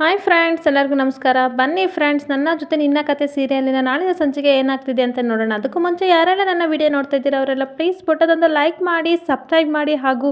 Hi friends ಎಲ್ಲರಿಗೂ ನಮಸ್ಕಾರ. ಬನ್ನಿ ಫ್ರೆಂಡ್ಸ್ ನನ್ನ ಜೊತೆ ನಿನ್ನ ಕತೆ ಸೀರಿಯಲಿನ ನಾಳಿನ ಸಂಚಿಕೆ ಏನಾಗ್ತಿದೆ ಅಂತ ನೋಡೋಣ. ಅದಕ್ಕೂ ಮುಂಚೆ ಯಾರೆಲ್ಲ ನನ್ನ ವಿಡಿಯೋ ನೋಡ್ತಾ ಇದ್ದೀರಾ ಅವರೆಲ್ಲ ಪ್ಲೀಸ್ ಪುಟ್ಟದೊಂದು ಲೈಕ್ ಮಾಡಿ ಸಬ್ಸ್ಕ್ರೈಬ್ ಮಾಡಿ ಹಾಗೂ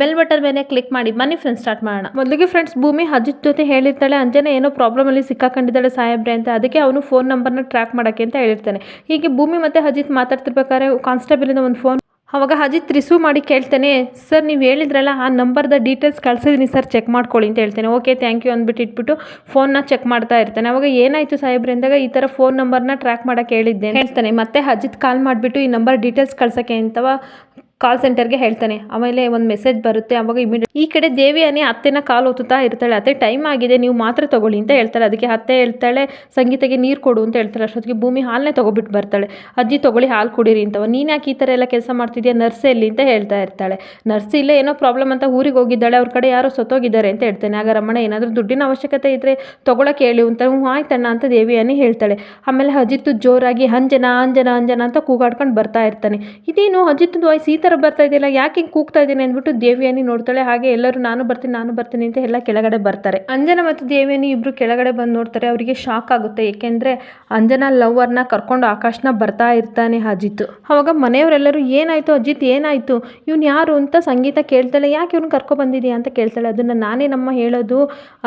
ಬೆಲ್ ಬಟನ್ ಮೇಲೆ ಕ್ಲಿಕ್ ಮಾಡಿ. ಬನ್ನಿ ಫ್ರೆಂಡ್ಸ್ ಸ್ಟಾರ್ಟ್ ಮಾಡೋಣ. ಮೊದಲಿಗೆ ಫ್ರೆಂಡ್ಸ್ ಭೂಮಿ ಅಜಿತ್ ಜೊತೆ ಹೇಳಿರ್ತಾಳೆ. ಅಂಜನೆ ಏನೋ ಪ್ರಾಬ್ಲಮಲ್ಲಿ ಸಿಕ್ಕಾಕೊಂಡಿದ್ದಾಳೆ ಸಾಹೇಬ್ರೆ ಅಂತ. ಅದಕ್ಕೆ ಅವನು ಫೋನ್ ನಂಬರ್ನ ಟ್ರ್ಯಾಕ್ ಮಾಡೋಕ್ಕೆ ಅಂತ ಹೇಳಿರ್ತಾನೆ. ಹೀಗೆ ಭೂಮಿ ಮತ್ತು ಅಜಿತ್ ಮಾತಾಡ್ತಿರ್ಬೇಕಾದ್ರೆ ಕಾನ್ಸ್ಟೇಬಲಿಂದ ಒಂದು ಫೋನ್ ಅವಾಗ ಅಜಿತ್ ರಿಸೀವ್ ಮಾಡಿ ಕೇಳ್ತೇನೆ, ಸರ್, ನೀವು ಹೇಳಿದ್ರಲ್ಲ, ಆ ನಂಬರ್ದ ಡೀಟೇಲ್ಸ್ ಕಳ್ಸಿದ್ದೀನಿ ಸರ್ ಚೆಕ್ ಮಾಡ್ಕೊಳ್ಳಿ ಅಂತ ಹೇಳ್ತೇನೆ. ಓಕೆ ಥ್ಯಾಂಕ್ ಯು ಅಂದ್ಬಿಟ್ಟು ಇಟ್ಬಿಟ್ಟು ಫೋನ್ನ ಚೆಕ್ ಮಾಡ್ತಾ ಇರ್ತಾನೆ. ಅವಾಗ ಏನಾಯಿತು ಸಾಹೇಬ್ರೆ ಅಂದಾಗ ಈ ಥರ ಫೋನ್ ನಂಬರ್ನ ಟ್ರ್ಯಾಕ್ ಮಾಡೋಕ್ಕೆ ಹೇಳಿದ್ದೆ ಹೇಳ್ತಾನೆ, ಮತ್ತೆ ಅಜಿತ್ ಕಾಲ್ ಮಾಡಿಬಿಟ್ಟು ಈ ನಂಬರ್ ಡೀಟೇಲ್ಸ್ ಕಳ್ಸೋಕ್ಕೆ ಅಂತವ ಕಾಲ್ ಸೆಂಟರ್ಗೆ ಹೇಳ್ತಾನೆ. ಆಮೇಲೆ ಒಂದು ಮೆಸೇಜ್ ಬರುತ್ತೆ, ಅವಾಗ ಇಮಿಡಿಯೇಟ್ ಈ ಕಡೆ ದೇವಿಯಾನಿ ಅತ್ತೆನ ಕಾಲು ಒತ್ತುತ್ತಾ ಇರ್ತಾಳೆ. ಅತ್ತೆ ಟೈಮ್ ಆಗಿದೆ, ನೀವು ಮಾತ್ರ ತಗೊಳ್ಳಿ ಅಂತ ಹೇಳ್ತಾಳೆ. ಅದಕ್ಕೆ ಅತ್ತೆ ಹೇಳ್ತಾಳೆ ಸಂಗೀತಗೆ ನೀರು ಕೊಡು ಅಂತ ಹೇಳ್ತಾಳೆ. ಅಷ್ಟೊತ್ತಿಗೆ ಭೂಮಿ ಹಾಲನ್ನೇ ತೊಗೊಬಿಟ್ಟು ಬರ್ತಾಳೆ. ಅಜ್ಜಿ, ತೊಗೊಳ್ಳಿ, ಹಾಲು ಕುಡೀರಿ ಅಂತವ ನೀನು ಯಾಕೆ ಈ ಥರ ಎಲ್ಲ ಕೆಲಸ ಮಾಡ್ತಿದ್ಯಾ? ನರ್ಸ್ ಎಲ್ಲಿ? ಅಂತ ಹೇಳ್ತಾ ಇರ್ತಾಳೆ. ನರ್ಸ್ ಇಲ್ಲೇ ಏನೋ ಪ್ರಾಬ್ಲಮ್ ಅಂತ ಊರಿಗೆ ಹೋಗಿದ್ದಾಳೆ. ಅವ್ರ ಕಡೆ ಯಾರೋ ಸತ್ತೋಗಿದ್ದಾರೆ ಅಂತ ಹೇಳ್ತಾನೆ. ಆಗ ರಮಣ ಏನಾದರೂ ದುಡ್ಡಿನ ಅವಶ್ಯಕತೆ ಇದ್ದರೆ ತೊಗೊಳಕ್ಕೆ ಹೇಳಿ ಅಂತ. ಹ್ಞೂ ಆಯ್ತಣ್ಣ ಅಂತ ದೇವಿಯಾನಿ ಹೇಳ್ತಾಳೆ. ಆಮೇಲೆ ಅಜಿತ್ತು ಜೋರಾಗಿ, ಅಂಜನ ಅಂಜನ ಅಂಜನ ಅಂತ ಕೂಗಾಡ್ಕೊಂಡು ಬರ್ತಾ ಇರ್ತಾನೆ. ಇದೇನು ಅಜಿತ್ ವಾಯ್ಸ್ ಈ ಬರ್ತಾ ಇದೆಯಲ್ಲ, ಯಾಕೆ ಹಿಂಗೆ ಕೂಗ್ತಾ ಇದ್ದೀನಿ ಅಂದ್ಬಿಟ್ಟು ದೇವಿಯಾನಿ ನೋಡ್ತಾಳೆ. ಹಾಗೆ ಎಲ್ಲರೂ ನಾನು ಬರ್ತೀನಿ ನಾನು ಬರ್ತೀನಿ ಅಂತ ಎಲ್ಲ ಕೆಳಗಡೆ ಬರ್ತಾರೆ. ಅಂಜನ ಮತ್ತು ದೇವಿಯಾನಿ ಇಬ್ರು ಕೆಳಗಡೆ ಬಂದು ನೋಡ್ತಾರೆ. ಅವರಿಗೆ ಶಾಕ್ ಆಗುತ್ತೆ. ಏಕೆಂದರೆ ಅಂಜನ ಲವ್ವರ್ನ ಕರ್ಕೊಂಡು ಆಕಾಶ್ನ ಬರ್ತಾ ಇರ್ತಾನೆ ಅಜಿತ್. ಅವಾಗ ಮನೆಯವರೆಲ್ಲರೂ, ಏನಾಯ್ತು ಅಜಿತ್? ಏನಾಯಿತು? ಇವ್ನು ಯಾರು? ಅಂತ ಸಂಗೀತ ಕೇಳ್ತಾಳೆ. ಯಾಕೆ ಇವ್ನು ಕರ್ಕೊ ಬಂದಿದ್ಯಾ? ಅಂತ ಕೇಳ್ತಾಳೆ. ಅದನ್ನ ನಾನೇ ನಮ್ಮ ಹೇಳೋದು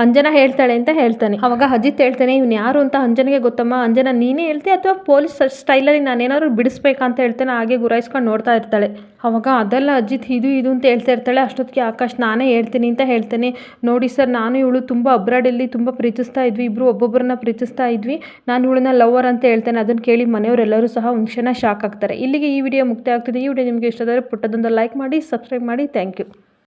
ಅಂಜನ ಹೇಳ್ತಾಳೆ ಅಂತ ಹೇಳ್ತಾನೆ. ಅವಾಗ ಅಜಿತ್ ಹೇಳ್ತಾನೆ, ಇವ್ನು ಯಾರು ಅಂತ ಅಂಜನಿಗೆ ಗೊತ್ತಮ್ಮ. ಅಂಜನ ನೀನೇ ಹೇಳ್ತೀಯ ಅಥವಾ ಪೊಲೀಸ್ ಸ್ಟೈಲಲ್ಲಿ ನಾನೇನಾದ್ರು ಬಿಡಿಸ್ಬೇಕಂತ ಹೇಳ್ತೇನೆ. ಹಾಗೆ ಗುರಾಯಿಸ್ಕೊಂಡು ನೋಡ್ತಾ ಇರ್ತಾಳೆ. ಅವಾಗ ಅದೆಲ್ಲ ಅಜಿತ್ ಇದು ಇದು ಅಂತ ಹೇಳ್ತಾ ಇರ್ತಾಳೆ, ಅಷ್ಟೊತ್ತಿಗೆ ಆಕಾಶ್ ನಾನೇ ಹೇಳ್ತೀನಿ ಅಂತ ಹೇಳ್ತೇನೆ. ನೋಡಿ ಸರ್, ನಾನು ಇವಳು ತುಂಬ ಅಬ್ರಾಡಲ್ಲಿ ತುಂಬ ಪ್ರೀತಿಸ್ತಾ ಇದ್ವಿ ಇಬ್ಬರು ಒಬ್ಬೊಬ್ಬರನ್ನ ಪ್ರೀತಿಸ್ತಾ ಇದ್ವಿ. ನಾನು ಇವಳನ್ನ ಲವರ್ ಅಂತ ಹೇಳ್ತೇನೆ, ಅದನ್ನು ಕೇಳಿ ಮನೆಯವರೆಲ್ಲರೂ ಸಹ ಒಂದು ಶಾಕ್ ಆಗ್ತಾರೆ. ಇಲ್ಲಿಗೆ ಈ ವಿಡಿಯೋ ಮುಕ್ತಾಯ ಆಗ್ತಿದೆ. ಈ ವಿಡಿಯೋ ನಿಮಗೆ ಇಷ್ಟ ಆದರೆ ಪುಟ್ಟದೊಂದು ಲೈಕ್ ಮಾಡಿ ಸಬ್ಸ್ಕ್ರೈಬ್ ಮಾಡಿ. Thank you